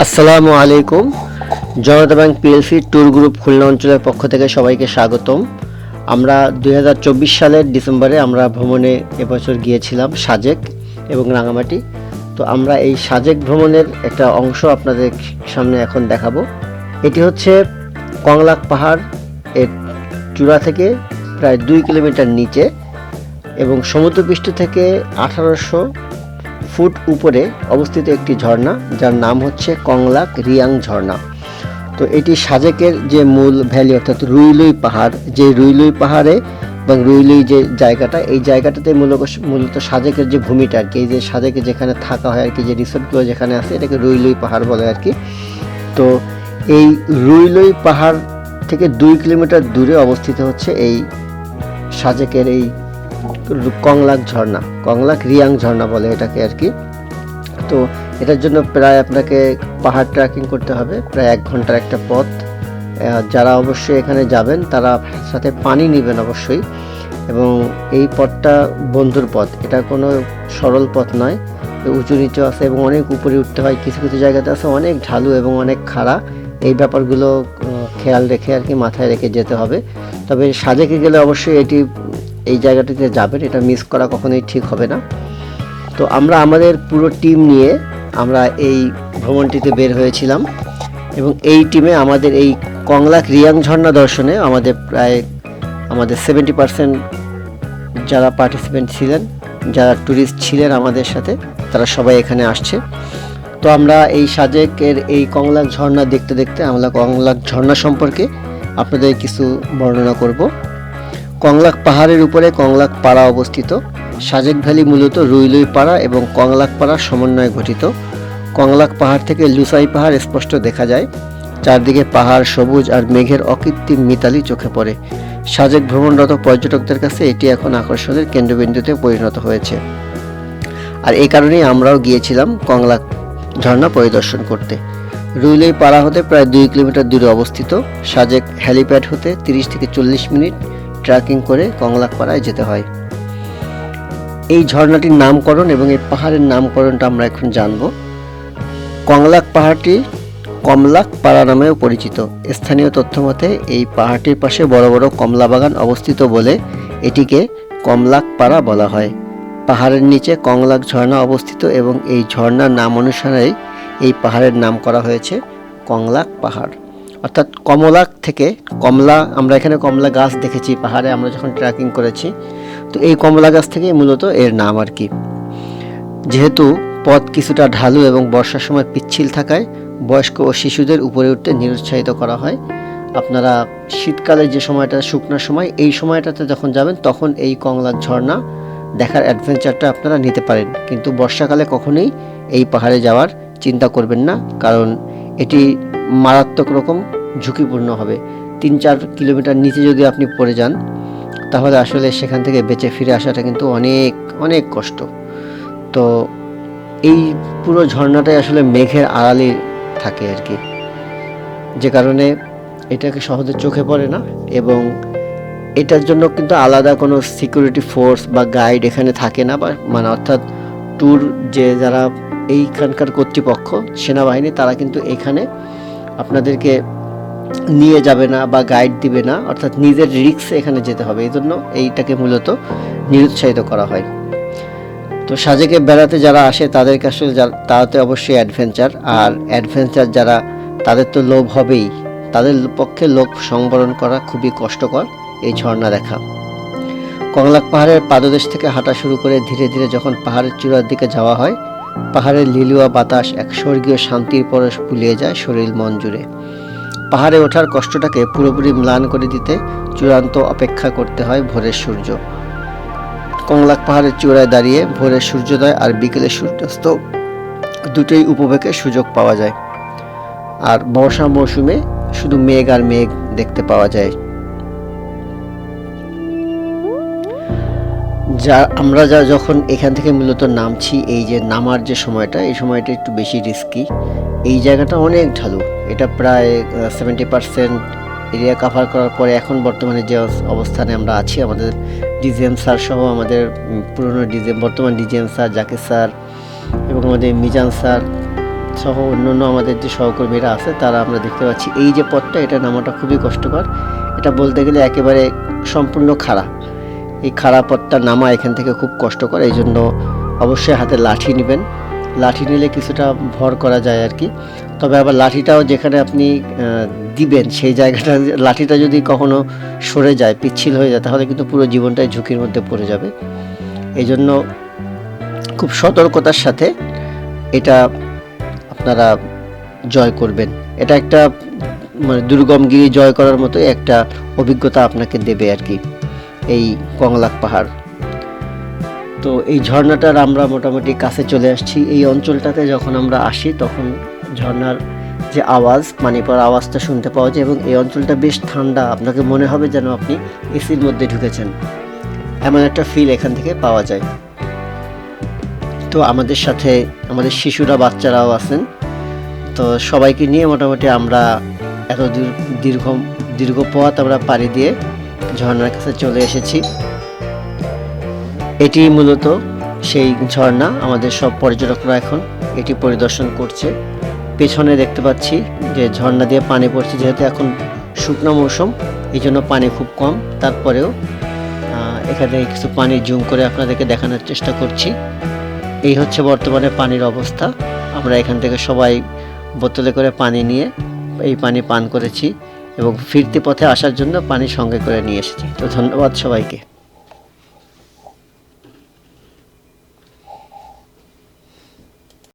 আসসালামু আলাইকুম। Janata bank PLC tour group Khulna অঞ্চলের পক্ষ থেকে সবাইকে স্বাগতম। আমরা দু হাজার চব্বিশ সালের ডিসেম্বরে আমরা ভ্রমণে এবছর গিয়েছিলাম সাজেক এবং রাঙামাটি। তো আমরা এই সাজেক ভ্রমণের একটা অংশ আপনাদের সামনে এখন দেখাবো। এটি হচ্ছে কংলাক পাহাড় এর চূড়া থেকে প্রায় দুই কিলোমিটার নিচে এবং সমুদ্রপৃষ্ঠ থেকে আঠারোশো ফুট উপরে অবস্থিত একটি ঝর্ণা, যার নাম হচ্ছে কংলাক রিয়াং ঝর্ণা। তো এটি সাজেকের যে মূল ভ্যালি, অর্থাৎ রুইলুই পাহাড়, যে রুইলুই পাহাড়ে এবং রুইলুই যে জায়গাটা, এই জায়গাটাতে মূলত মূলত সাজেকের যে ভূমিটা আর কি, এই যে সাজেকে যেখানে থাকা হয় আর কি, যে রিসোর্টগুলো যেখানে আছে, এটাকে রুইলুই পাহাড় বলে আর কি। তো এই রুইলুই পাহাড় থেকে দুই কিলোমিটার দূরে অবস্থিত হচ্ছে এই সাজেকের এই কংলাক ঝর্ণা, কংলাক রিয়াং ঝর্ণা বলে এটাকে আর কি। তো এটার জন্য প্রায় আপনাকে পাহাড় ট্রেকিং করতে হবে, প্রায় এক ঘণ্টার একটা পথ। যারা অবশ্যই এখানে যাবেন, তারা সাথে পানি নেবেন অবশ্যই। এবং এই পথটা বন্ধুর পথ, এটা কোনো সরল পথ নয়। উঁচু নিচু আছে এবং অনেক উপরে উঠতে হয়, কিছু কিছু জায়গাতে আছে অনেক ঢালু এবং অনেক খাড়া। এই ব্যাপারগুলো খেয়াল রেখে আর কি মাথায় রেখে যেতে হবে। তবে সাজেকে গেলে অবশ্যই এটি এই জায়গাটিতে যাবেন, এটা মিস করা কখনোই ঠিক হবে না। তো আমরা আমাদের পুরো টিম নিয়ে আমরা এই ভ্রমণটিতে বের হয়েছিলাম এবং এই টিমে আমাদের এই কংলাক রিয়াং ঝর্ণা দর্শনে আমাদের প্রায়, আমাদের সেভেন্টি পার্সেন্ট যারা পার্টিসিপেন্ট ছিলেন, যারা ট্যুরিস্ট ছিলেন আমাদের সাথে, তারা সবাই এখানে আসছে। তো আমরা এই সাজেকের এই কংলাক ঝর্ণা দেখতে দেখতে আমরা কংলাক ঝর্ণা সম্পর্কে আপনাদের কিছু বর্ণনা করব। কংলাক পাহাড়ের উপরে কংলাক পাড়া অবস্থিত। সাজেক ভ্যালি মূলত রুইলুই পাড়া এবং কংলাক পাড়ার সমন্বয়ে গঠিত। কংলাক পাহাড় থেকে লুসাই পাহাড় স্পষ্ট দেখা যায়। চারদিকে পাহাড় সবুজ আর মেঘের অকৃত্রিম মিতালি চোখে পড়ে। সাজেক ভ্রমণরত পর্যটকদের কাছে এটি এখন আকর্ষণের কেন্দ্রবিন্দুতে পরিণত হয়েছে। আর এই কারণেই আমরাও গিয়েছিলাম কংলাক ঝর্ণা পরিদর্শন করতে। রুইলই পাড়া হতে প্রায় দুই কিলোমিটার দূরে অবস্থিত। সাজেক হ্যালিপ্যাড হতে তিরিশ থেকে চল্লিশ মিনিট। ট্রেকিং করে কংলাক পাড়ায় যেতে হয়। এই ঝর্ণাটির নামকরণ এবং এই পাহাড়ের নামকরণটা আমরা এখন জানব। কংলাক পাহাড়টি কমলাক পাড়া নামেও পরিচিত। স্থানীয় তথ্য মতে এই পাহাড়টির পাশে বড় বড় কমলা বাগান অবস্থিত বলে এটিকে কমলাক পাড়া বলা হয়। পাহাড়ের নিচে কংলাক ঝর্ণা অবস্থিত এবং এই ঝর্ণার নাম অনুসারেই এই পাহাড়ের নাম করা হয়েছে কংলাক পাহাড়। অর্থাৎ কমলা থেকে কমলা, আমরা এখানে কমলা গাছ দেখেছি, পাহাড়ে আমরা যখন ট্রেকিং করেছি, তো এই কমলা গাছ থেকেই মূলত এর নাম আর কি। যেহেতু পথ কিছুটা ঢালু এবং বর্ষার সময় পিচ্ছিল থাকায়, বয়স্ক ও শিশুদের উপরে উঠতে নিরুৎসাহিত করা হয়। আপনারা শীতকালে যে সময়টা শুকনোর সময়, এই সময়টাতে যখন যাবেন, তখন এই কংলাক ঝর্ণা দেখার অ্যাডভেঞ্চারটা আপনারা নিতে পারেন। কিন্তু বর্ষাকালে কখনোই এই পাহাড়ে যাওয়ার চিন্তা করবেন না, কারণ এটি মারাত্মক রকম ঝুঁকিপূর্ণ হবে। তিন চার কিলোমিটার নিচে যদি আপনি পড়ে যান, তাহলে আসলে সেখান থেকে বেঁচে ফিরে আসাটা কিন্তু অনেক অনেক কষ্ট। তো এই পুরো ঝর্ণাটাই আসলে মেঘের আড়ালে থাকে আর কি। যে কারণে এটাকে সহজে চোখে পড়ে না এবং এটার জন্য কিন্তু আলাদা কোনো সিকিউরিটি ফোর্স বা গাইড এখানে থাকে না বা মানে অর্থাৎ ট্যুর যে যারা এইখানকার কর্তৃপক্ষ, সেনাবাহিনী, তারা কিন্তু এখানে আপনাদেরকে নিয়ে যাবে না বা গাইড দিবে না, অর্থাৎ নিজের রিক্সে এখানে যেতে হবে। এই জন্য এইটাকে মূলত নিরুৎসাহিত করা হয়। তো সাজেকে বেড়াতে যারা আসে, তাদেরকে আসলে তারা তো অবশ্যই অ্যাডভেঞ্চার আর অ্যাডভেঞ্চার যারা, তাদের তো লোভ হবেই। তাদের পক্ষে লোভ সংবরণ করা খুবই কষ্টকর এই ঝর্ণা দেখা। কংলাক পাহাড়ের পাদদেশ থেকে হাঁটা শুরু করে ধীরে ধীরে যখন পাহাড়ের চূড়ার দিকে যাওয়া হয় পাহাড়ের লিলুয়া বাতাস এক স্বর্গীয় শান্তির পরশ বুলিয়ে যায় শরীর মন জুড়ে। পাহাড়ে ওঠার কষ্টটাকে পুরোপুরি ম্লান করে দিতে চূড়ান্ত অপেক্ষা করতে হয় ভোরের সূর্য। কংলাক পাহাড়ের চূড়ায় দাঁড়িয়ে ভোরের সূর্যোদয় আর বিকেলের সূর্যাস্ত দুটোই উপভোগের সুযোগ পাওয়া যায়। আর বর্ষা মৌসুমে শুধু মেঘ আর মেঘ দেখতে পাওয়া যায়। যা, আমরা যা যখন এখান থেকে মূলত নামছি, এই যে নামার যে সময়টা, এই সময়টা একটু বেশি রিস্কি এই জায়গাটা অনেক ঢালু। এটা প্রায় সেভেন্টি পার্সেন্ট এরিয়া কাভার করার পরে এখন বর্তমানে যে অবস্থানে আমরা আছি, আমাদের ডিজিএম স্যার সহ আমাদের পুরনো ডিজিএম বর্তমান ডিজিএম স্যার জাকির স্যার এবং আমাদের মিজান স্যার সহ অন্যান্য আমাদের যে সহকর্মীরা আছে, তারা আমরা দেখতে পাচ্ছি। এই যে পথটা, এটা নামাটা খুবই কষ্টকর। এটা বলতে গেলে একেবারে সম্পূর্ণ খাড়া। এই খাড়া পথটা নামা এখান থেকে খুব কষ্টকর, এই জন্য অবশ্যই হাতে লাঠি নেবেন। লাঠি নিলে কিছুটা ভর করা যায় আর কি। তবে আবার লাঠিটাও যেখানে আপনি দিবেন, সেই জায়গাটা, লাঠিটা যদি কখনো সরে যায়, পিচ্ছিল হয়ে যায়, তাহলে কিন্তু পুরো জীবনটাই ঝুঁকির মধ্যে পড়ে যাবে। এই জন্য খুব সতর্কতার সাথে এটা আপনারা জয় করবেন। এটা একটা মানে দুর্গমগিরি জয় করার মতো একটা অভিজ্ঞতা আপনাকে দেবে আর কি। এই কংলাক পাহাড়। তো এই ঝর্ণাটার আমরা মোটামুটি কাছে চলে আসছি। এই অঞ্চলটাতে যখন আমরা আসি, তখন ঝর্ণার যে আওয়াজ পানি পড়ার আওয়াজটা শুনতে পাওয়া যায় এবং এই অঞ্চলটা বেশ ঠান্ডা। আপনাকে মনে হবে যেন আপনি এসির মধ্যে ঢুকেছেন। এমন একটা ফিল এখান থেকে পাওয়া যায়। তো আমাদের সাথে আমাদের শিশুরা, বাচ্চারাও আছেন। তো সবাইকে নিয়ে মোটামুটি আমরা এত দূর দীর্ঘ দীর্ঘ পথ আমরা পাড়ি দিয়ে ঝর্ণার কাছে চলে এসেছি। এটি মূলত সেই ঝর্ণা, আমাদের সব পর্যটকরা এখন এটি পরিদর্শন করছে। পেছনে দেখতে পাচ্ছি যে ঝর্ণা দিয়ে পানি পড়ছে, যেহেতু এখন শুকনো মৌসুম, এই জন্য পানি খুব কম। তারপরেও এখানে কিছু পানি জুম করে আপনাদেরকে দেখানোর চেষ্টা করছি। এই হচ্ছে বর্তমানে পানির অবস্থা। আমরা এখান থেকে সবাই বোতলে করে পানি নিয়ে এই পানি পান করেছি। এবং ফিরতি পথে আসার জন্য পানি সঙ্গে করে নিয়ে এসেছি। তো ধন্যবাদ সবাইকে।